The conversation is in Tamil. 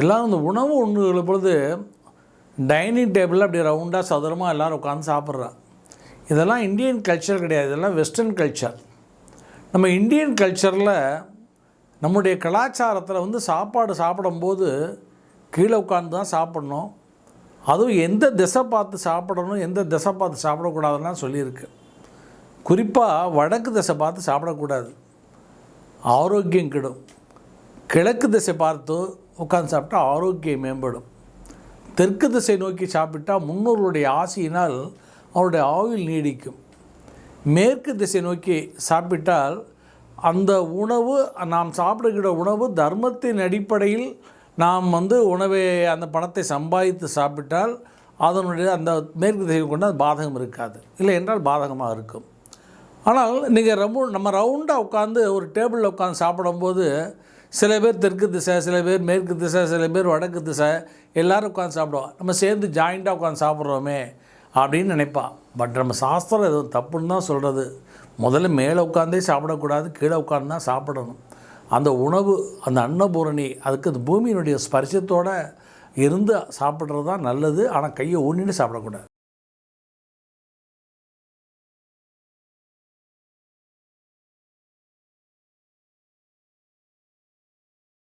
எல்லாம் இந்த உணவு உண்ணுகிற பொழுது டைனிங் டேபிளில் அப்படி ரவுண்டாக சதுரமாக எல்லோரும் உட்காந்து சாப்பிட்றா. இதெல்லாம் இந்தியன் கல்ச்சர் கிடையாது. இதெல்லாம் வெஸ்டர்ன் கல்ச்சர் நம்ம இந்தியன் கல்ச்சரில் நம்முடைய கலாச்சாரத்தில் வந்து சாப்பாடு சாப்பிடும்போது கீழே உட்காந்து தான் சாப்பிட்ணும். அதுவும் எந்த திசை பார்த்து சாப்பிடணும் எந்த திசை பார்த்து சாப்பிடக்கூடாதுன்னா சொல்லியிருக்கு. குறிப்பாக வடக்கு திசை பார்த்து சாப்பிடக்கூடாது. ஆரோக்கியம் கெடும். கிழக்கு திசை பார்த்து உட்காந்து சாப்பிட்டா ஆரோக்கியம் மேம்படும். தெற்கு திசை நோக்கி சாப்பிட்டா முன்னோர்களுடைய ஆசையினால் அவருடைய ஆயுள் நீடிக்கும். மேற்கு திசை நோக்கி சாப்பிட்டால் அந்த உணவு நாம் சாப்பிடுகிற உணவு தர்மத்தின் அடிப்படையில் நாம் வந்து உணவை அந்த பணத்தை சம்பாதித்து சாப்பிட்டால் அதனுடைய அந்த மேற்கு திசை கொண்டு அது பாதகம் இருக்காது. இல்லை என்றால் பாதகமாக இருக்கும். ஆனால் நீங்கள் ரொம்ப நம்ம ரவுண்டாக உட்காந்து ஒரு டேபிளில் உட்காந்து சாப்பிடும்போது சில பேர் தெற்கு திசை சில பேர் மேற்கு திசை சில பேர் வடக்கு திசை எல்லோரும் உட்காந்து சாப்பிடுவோம். நம்ம சேர்ந்து ஜாயிண்ட்டாக உட்காந்து சாப்பிட்றோமே அப்படின்னு நினைப்பான் பட் நம்ம சாஸ்திரம் எதுவும் தப்புன்னு தான் சொல்கிறது முதல்ல மேலே உட்காந்தே சாப்பிடக்கூடாது கீழே உட்காந்து தான் சாப்பிடணும். அந்த உணவு அந்த அன்னபூரணி அதுக்கு அந்த பூமியினுடைய ஸ்பர்சத்தோடு இருந்து சாப்பிட்றது தான் நல்லது. ஆனால் கையை ஊனின்னு சாப்பிடக்கூடாது.